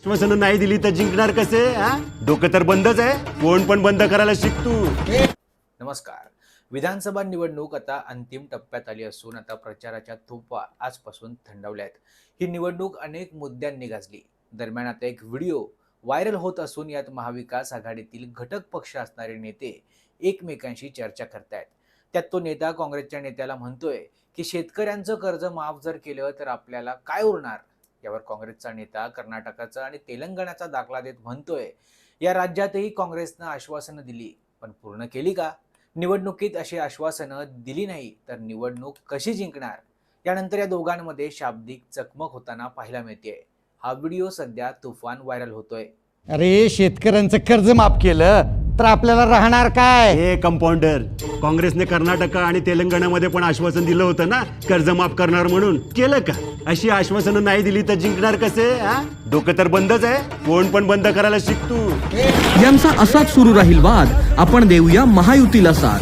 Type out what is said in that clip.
आश्वासनं नाही दिली तर जिंकणार कसे हा? डोकं तर बंदच आहे. फोन पण बंद करायला शिक तू. नमस्कार. विधानसभा निवडणूक आता अंतिम टप्प्यात आली असून आता प्रचाराच्या थोपा आजपासून थंडावल्या आहेत. ही निवडणूक अनेक मुद्द्यांनी गाजली. दरम्यान आता एक व्हिडिओ व्हायरल होत असून यात महाविकास आघाडीतील घटक पक्ष असणारे नेते एकमेकांशी चर्चा करतायत. त्यात तो नेता काँग्रेसच्या नेत्याला म्हणतोय की शेतकऱ्यांचं कर्ज माफ जर केलं तर आपल्याला काय उरणार? यावर काँग्रेसचा नेता कर्नाटकाचा आणि तेलंगणाचा दाखला देत म्हणतोय. या राज्यातही काँग्रेसनं आश्वासनं दिली पण पूर्ण केली का? निवडणुकीत अशी आश्वासनं दिली नाही तर निवडणूक कशी जिंकणार? यानंतर या दोघांमध्ये शाब्दिक चकमक होताना पाहायला मिळते हा व्हिडिओ सध्या तुफान व्हायरल होतोय. अरे शेतकऱ्यांचं कर्ज माफ केलं तर आपल्याला राहणार काय? हे कंपाऊंडर काँग्रेसने कर्नाटक आणि तेलंगणामध्ये पण आश्वासन दिलं होतं ना कर्ज माफ करणार म्हणून. केलं का? अशी आश्वासनं नाही दिली तर जिंकणार कसे हा? डोकं तर बंदच आहे. कोण पण बंद करायला शिक तू. यांचा असाच सुरू राहील वाद. आपण देऊया महायुतीला साथ.